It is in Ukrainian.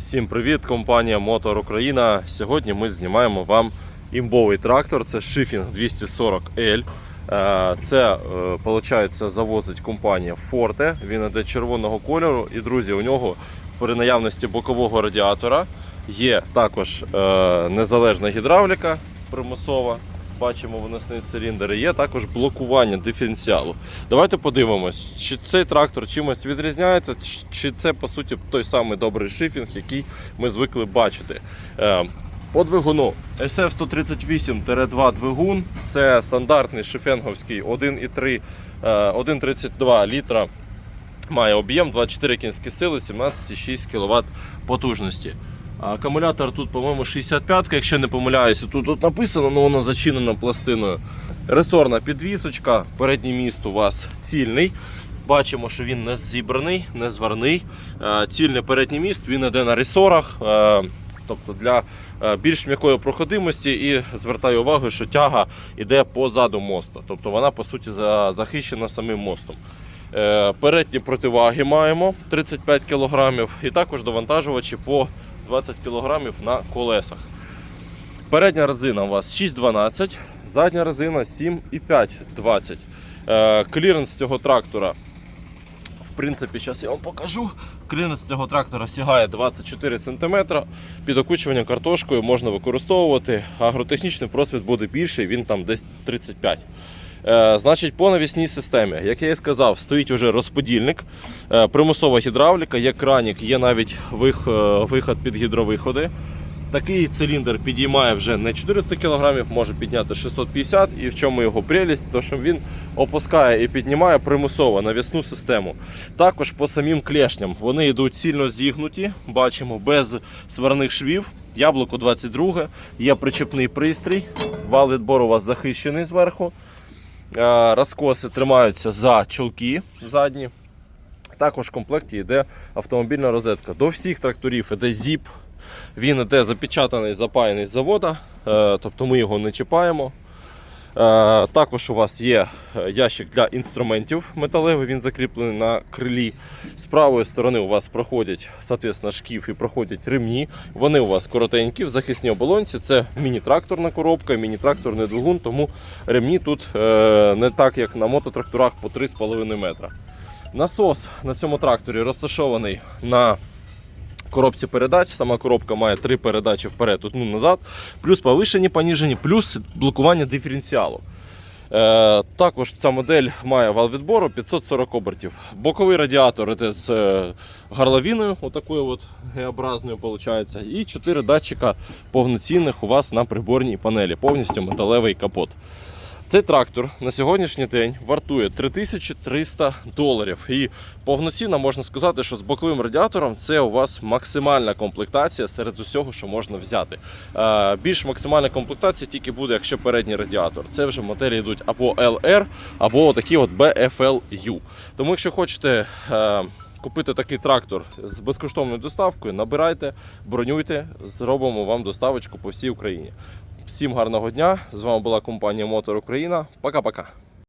Всім привіт, компанія Мотор Україна. Сьогодні ми знімаємо вам імбовий трактор. Це Шифінг 240L. Е, Це, виходить, завозить компанія Forte. Він іде червоного кольору. І, друзі, у нього при наявності бокового радіатора є також е, незалежна гідравліка примусова. Бачимо виносний циліндр. Є також блокування диференціалу. Давайте подивимось, чи цей трактор чимось відрізняється, чи це по суті той самий добрий шифінг, який ми звикли бачити. Е, По двигуну SF138-2 двигун це стандартний шифенговський 1,3 е, 1,32 літра. Має об'єм 24 кінські сили, 17,6 кВт потужності. Акумулятор тут, по-моєму, 65, якщо не помиляюся. Тут, тут написано, але воно зачинено пластиною. Ресорна підвісочка, передній міст у вас цільний. Бачимо, що він не зібраний, не зварний. Е, Цільний передній міст, він йде на ресорах. е, Тобто для е, більш м'якої проходимості і звертаю увагу, що тяга йде позаду моста. Тобто вона по суті захищена самим мостом. Е, Передні противаги маємо 35 кг і також довантажувачі по 20 кг на колесах. Передня резина у вас 6,12, задня резина 7,5,20. Е, Кліренс цього трактора, в принципі, зараз я вам покажу. Кліренс цього трактора сягає 24 см. Під окучуванням картошкою можна використовувати. Агротехнічний просвіт буде більший, він там десь 35. Е, значить, по навісній системі, як я і сказав, стоїть уже розподільник, е, примусова гідравліка, є кранік, є навіть е, виход під гідровиходи. Такий циліндр підіймає вже не 400 кг, може підняти 650 і в чому його прелість, то що він опускає і піднімає примусово навісну систему. Також по самим клешням вони йдуть сильно зігнуті, бачимо, без сварних швів. Яблуко 22, є причепний пристрій, вал відбору у вас захищений зверху. Е, Розкоси тримаються за чолки задні. Також в комплекті йде автомобільна розетка. До всіх тракторів йде зіп. Він йде запечатаний, запаяний з завода, е, тобто ми його не чіпаємо. Е, Також у вас є е, ящик для інструментів металевий, він закріплений на крилі. З правої сторони у вас проходять соответственно, шкіф і проходять ремні. Вони у вас коротенькі, в захисній оболонці. Це міні-тракторна коробка, міні-тракторний двигун, тому ремні тут е, не так, як на мототракторах по 3,5 метра. Насос на цьому тракторі розташований на коробці передач. Сама коробка має три передачі вперед, одну назад, плюс повишені, поніжені, плюс блокування диференціалу. Е, також ця модель має вал відбору 540 обертів. Боковий радіатор іде з е, горловиною, отакою от Г-образною виходить. І 4 датчика повноцінних у вас на приборній панелі, повністю металевий капот. Цей трактор на сьогоднішній день вартує 3300 доларів. І повноцінно можна сказати, що з боковим радіатором це у вас максимальна комплектація серед усього, що можна взяти. Е, Більш максимальна комплектація тільки буде, якщо передній радіатор. Це вже моделі йдуть або LR, або такі от BFLU. Тому, якщо хочете. е, Купити такий трактор з безкоштовною доставкою, набирайте, бронюйте, зробимо вам доставочку по всій Україні. Всім гарного дня! З вами була компанія Мотор Україна. Пока-пока.